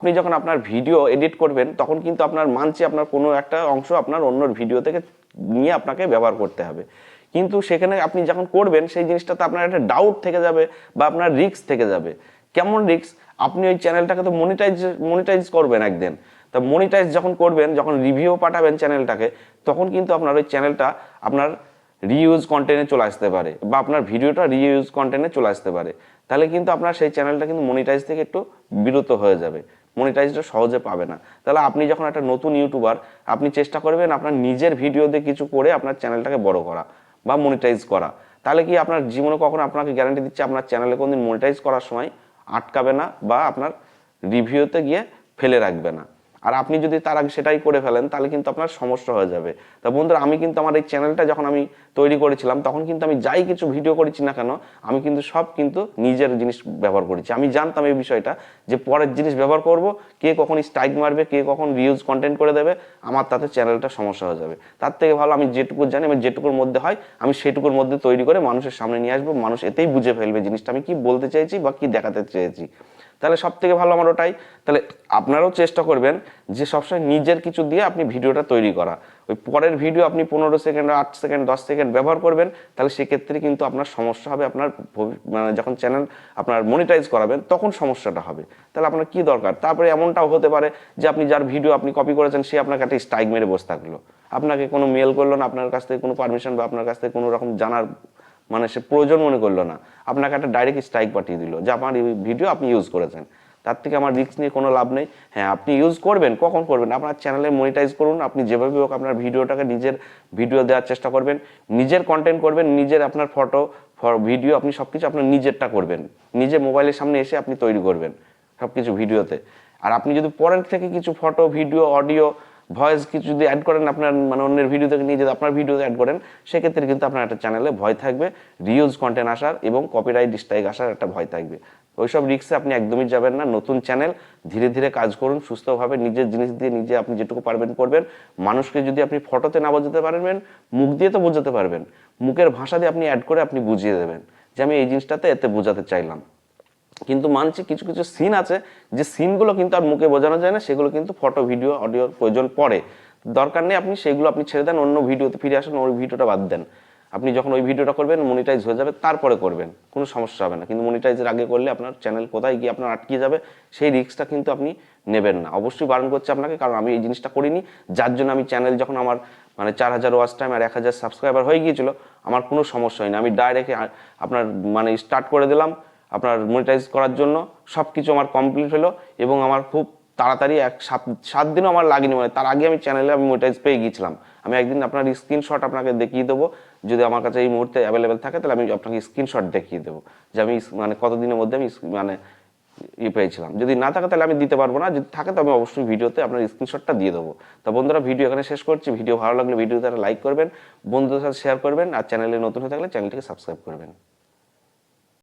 আপনি যখন আপনার ভিডিও এডিট করবেন, তখন কিন্তু আপনার মানছে আপনার কোনো একটা অংশ আপনার অন্য ভিডিও থেকে নিয়ে আপনাকে ব্যবহার করতে হবে। কিন্তু সেখানে আপনি যখন করবেন, সেই জিনিসটাতে আপনার একটা ডাউট থেকে যাবে বা আপনার রিস্ক থেকে যাবে। কেমন রিস্ক আপনি ওই চ্যানেলটাকে তো মনিটাইজ মনিটাইজ করবেন একদিন। তা মনিটাইজ যখন করবেন, যখন রিভিউ পাঠাবেন চ্যানেলটাকে তখন কিন্তু আপনার ওই চ্যানেলটা আপনার রিইউজ কন্টেন্টে চলে আসতে পারে বা আপনার ভিডিওটা রিইউজ কন্টেন্টে চলে আসতে পারে। তাহলে কিন্তু আপনার সেই চ্যানেলটা কিন্তু মনিটাইজ থেকে একটু বিরত হয়ে যাবে। মনিটাইজটা সহজে পাবে না। তাহলে আপনি যখন একটা নতুন ইউটিউবার আপনি চেষ্টা করবেন আপনার নিজের ভিডিও দিয়ে কিছু করে আপনার চ্যানেলটাকে বড় করা বা মনিটাইজ করা। তাহলে কি আপনার জীবনে কখনো আপনাকে গ্যারান্টি দিচ্ছে আপনার চ্যানেলে কোনদিন মনিটাইজ করার সময় আটকাবে না বা আপনার রিভিউতে গিয়ে ফেলে রাখবে না। আর আপনি যদি তার আগে সেটাই করে ফেলেন, তাহলে কিন্তু আপনার সমস্যা হয়ে যাবে। তা বন্ধুরা, আমি কিন্তু আমার এই চ্যানেলটা যখন আমি তৈরি করেছিলাম, তখন কিন্তু আমি যাই কিছু ভিডিও করেছি না কেন, আমি কিন্তু সব কিন্তু নিজের জিনিস ব্যবহার করেছি। আমি জানতাম এই বিষয়টা যে পরের জিনিস ব্যবহার করব, কে কখন স্ট্রাইক মারবে, কে কখন রিউজ কন্টেন্ট করে দেবে, আমার তাতে চ্যানেলটা সমস্যা হয়ে যাবে। তার থেকে ভালো আমি যেটুকু জানি, আমি যেটুকুর মধ্যে হয়, আমি সেটুকুর মধ্যে তৈরি করে মানুষের সামনে নিয়ে আসব, মানুষ এতেই বুঝে ফেলবে জিনিসটা আমি কি বলতে চাইছি বা কি দেখাতে চেয়েছি। তাহলে সব থেকে ভালো আমার ওটাই। তাহলে আপনারাও চেষ্টা করবেন যে সবসময় নিজের কিছু দিয়ে আপনি ভিডিওটা তৈরি করা। ওই পরের ভিডিও আপনি পনেরো সেকেন্ড, আট সেকেন্ড, দশ সেকেন্ড ব্যবহার করবেন, তাহলে সেক্ষেত্রে কিন্তু আপনার সমস্যা হবে, আপনার মানে যখন চ্যানেল আপনার মনিটাইজ করাবেন, তখন সমস্যাটা হবে। তাহলে আপনার কি দরকার? তারপরে এমনটাও হতে পারে যে আপনি যার ভিডিও আপনি কপি করেছেন, সে আপনাকে একটা স্ট্রাইক মেরে বসে থাকল। আপনাকে কোনো মেল করল না আপনার কাছ থেকে কোনো পারমিশন বা আপনার কাছ থেকে কোনো রকম জানার মানে সে প্রয়োজন মনে করল না। আপনাকে একটা ডাইরেক্ট স্ট্রাইক পাঠিয়ে দিল, যে আমার ভিডিও আপনি ইউজ করেছেন। তার থেকে আমার রিস্ক নিয়ে কোনো লাভ নেই। হ্যাঁ আপনি ইউজ করবেন, কখন করবেন? আপনার চ্যানেলে মনিটাইজ করুন, আপনি যেভাবে হোক আপনার ভিডিওটাকে নিজের ভিডিও দেওয়ার চেষ্টা করবেন। নিজের কন্টেন্ট করবেন, নিজের আপনার ফটো ভিডিও আপনি সব কিছু আপনার নিজেরটা করবেন। নিজে মোবাইলের সামনে এসে আপনি তৈরি করবেন সব কিছু ভিডিওতে আর আপনি যদি পরের থেকে কিছু ফটো ভিডিও অডিও ভয়েস কিছু যদি অ্যাড করেন, আপনার মানে অন্যের ভিডিও থেকে নিয়ে যদি আপনার ভিডিওতে অ্যাড করেন, সেক্ষেত্রে কিন্তু আপনার একটা চ্যানেলে ভয় থাকবে রিউজ কন্টেন্ট আসার এবং কপিরাইট স্ট্রাইক আসার একটা ভয় থাকবে। ওইসব রিক্সে আপনি একদমই যাবেন না। নতুন চ্যানেল ধীরে ধীরে কাজ করুন, সুস্থভাবে নিজের জিনিস দিয়ে নিজে আপনি যেটুকু পারবেন করবেন। মানুষকে যদি আপনি ফটোতে না বোঝাতে পারবেন, মুখ দিয়ে তো বোঝাতে পারবেন। মুখের ভাষা দিয়ে আপনি অ্যাড করে আপনি বুঝিয়ে দেবেন যে আমি এই জিনিসটাতে এতে বোঝাতে চাইলাম। কিন্তু মানছি কিছু কিছু সিন আছে, যে সিনগুলো কিন্তু আর মুখে বোঝানো যায় না, সেগুলো কিন্তু ফটো ভিডিও অডিওর প্রয়োজন পড়ে। দরকার নেই আপনি সেগুলো আপনি ছেড়ে দেন, অন্য ভিডিওতে ফিরে আসেন, ওই ভিডিওটা বাদ দেন। আপনি যখন ওই ভিডিওটা করবেন মনিটাইজ হয়ে যাবে, তারপরে করবেন, কোনো সমস্যা হবে না। কিন্তু মনিটাইজের আগে করলে আপনার চ্যানেল কোথায় গিয়ে আপনার আটকে যাবে, সেই রিস্কটা কিন্তু আপনি নেবেন না। অবশ্যই বারণ করছে আপনাকে, কারণ আমি এই জিনিসটা করিনি। যার জন্য আমি চ্যানেল যখন আমার মানে চার হাজার ওয়াচ টাইম আর এক হাজার সাবস্ক্রাইবার হয়ে গিয়েছিল, আমার কোনো সমস্যা হয়নি। আমি ডাইরেক্ট আপনার মানে স্টার্ট করে দিলাম আপনার মনিটাইজ করার জন্য সব কিছু আমার কমপ্লিট হলো এবং আমার খুব তাড়াতাড়ি এক সাত সাত দিনও আমার লাগেনি মানে তার আগে আমি চ্যানেলে আমি মনিটাইজ পেয়ে গিয়েছিলাম। আমি একদিন আপনার স্ক্রিনশট আপনাকে দেখিয়ে দেবো। যদি আমার কাছে এই মুহূর্তে অ্যাভেলেবেল থাকে, তাহলে আমি আপনাকে স্ক্রিনশট দেখিয়ে দেবো যে আমি মানে কতদিনের মধ্যে আমি মানে ই পেয়েছিলাম। যদি না থাকে, তাহলে আমি দিতে পারব না। যদি থাকে তো আমি অবশ্যই ভিডিওতে আপনার স্ক্রিনশটটা দিয়ে দেবো। তো বন্ধুরা, ভিডিও এখানে শেষ করছি। ভিডিও ভালো লাগলে ভিডিওতে লাইক করবেন, বন্ধুদের সাথে শেয়ার করবেন, আর চ্যানেলে নতুন হয়ে থাকলে চ্যানেলটিকে সাবস্ক্রাইব করবেন।